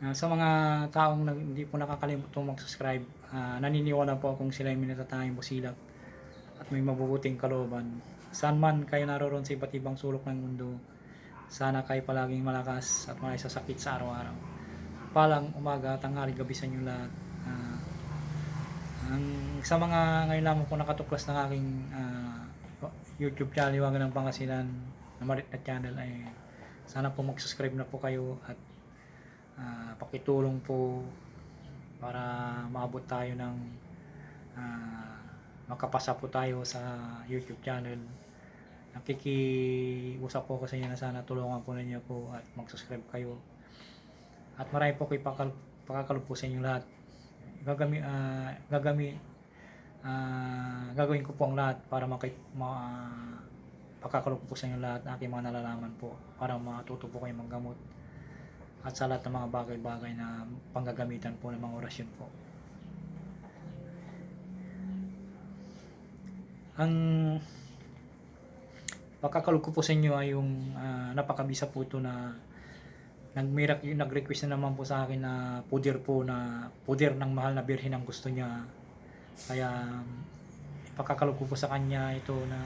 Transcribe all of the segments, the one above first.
Ah, sa mga taong nag- hindi po nakakalimutan mag-subscribe, ah, naniniwala po akong sila ay minatatayang busilak at may mabubuting kalooban. Saan man kayo naroon sa iba't ibang sulok ng mundo, sana kayo palaging malakas at malay sa sakit sa araw-araw. Palang umaga, tanghali, gabi sa inyo lahat. Ah, ang sa mga ngayon lamang po nakatuklas ng aking ah, YouTube channel, Iwagan ng Pangasinan na Marit na channel ay sana po mag-subscribe na po kayo at ah, pakitulong po para maabot tayo ng ah, makapasa po tayo sa YouTube channel. Nakikiusap po ko sa inyo na sana tulungan po ninyo po at mag-subscribe kayo. At marami po kayo pakal pakakalog po sa inyo lahat. Gagami, ah, gagami, ah, gagawin ko po ang lahat para makit, ma, pakakalog po sa inyo lahat ng aking mga nalalaman po para matuto po kayo manggamot at sa lahat ng mga bagay-bagay na panggagamitan po ng mga orasyon po. Ang pakakalog ko po sa inyo ay yung ah, napakabisa po ito na nagmirak nag-request na naman po sa akin na puder po na puder ng mahal na birhen ang gusto niya. Kaya pakakalog ko po sa kanya ito na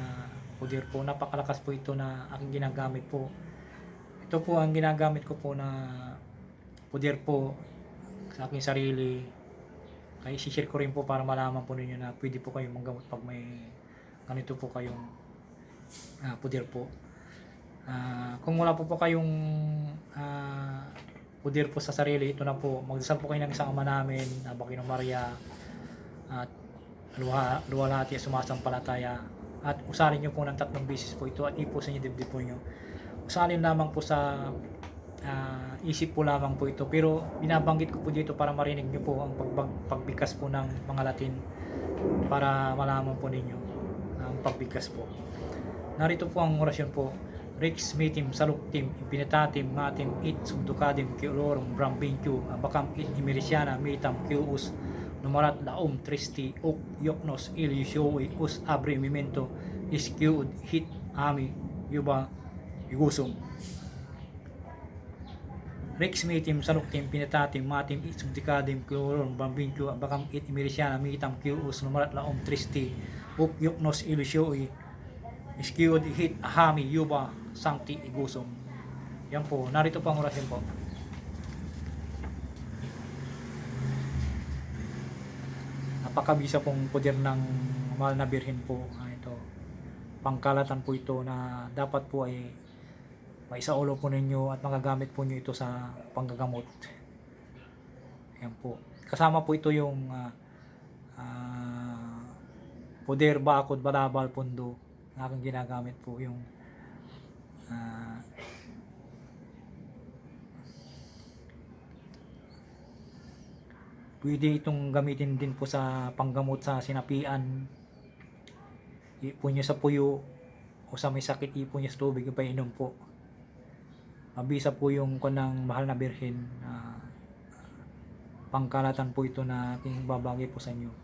puder po. Napakalakas po ito na aking ginagamit po. Ito po ang ginagamit ko po na puder po sa aking sarili. Kaya isi-share ko rin po para malaman po ninyo na pwede po kayong manggamot pag may ganito po kayong ah, puder po. Ah, kung wala po po kayong ah, puder po sa sarili, ito na po. Magdasal po kayo ng isang ama namin, Abakino Maria, at luha, luwalhati at sumasampalataya. At usalin nyo po ng tatlong bisis po ito at ipo sa dibdib po nyo. Usalin lamang po sa ah, isip po lamang po ito. Pero binabanggit ko po dito para marinig nyo po ang pagbag, pagbigkas po ng mga Latin para malaman po ninyo ang pagbigkas po. Narito po ang orasyon po. Rex metim saluktim impinitatim matim it subdukadim kiolorum brambingkyu abakam it imerisiana metam kius numarat laom tristi ok yoknos ilyusyoy us abre memento iskiud hit ami yuba igusum Rex metim saluktim pinatatim matim it subdukadim kiolorum brambingkyu abakam it imerisiana metam kius numarat laom tristi ok yoknos ilyusyoy Iskiod hit ahami yuba sancti igusum. Yan po, narito po ang orasyon po. Napakabisa pong poder ng mahal na birhen po. Ah, ito. Pangkalatan po ito na dapat po ay maisaulo po ninyo at magagamit po nyo ito sa panggagamot. Yan po. Kasama po ito yung ah, ah, poder bakod balabal pundo na aking ginagamit po yung ah, pwede itong gamitin din po sa panggamot sa sinapian ipon nyo sa puyo o sa may sakit ipon nyo sa tubig ipainom po mabisa po yung kanang mahal na birhen ah, pangkalatan po ito na aking babagay po sa inyo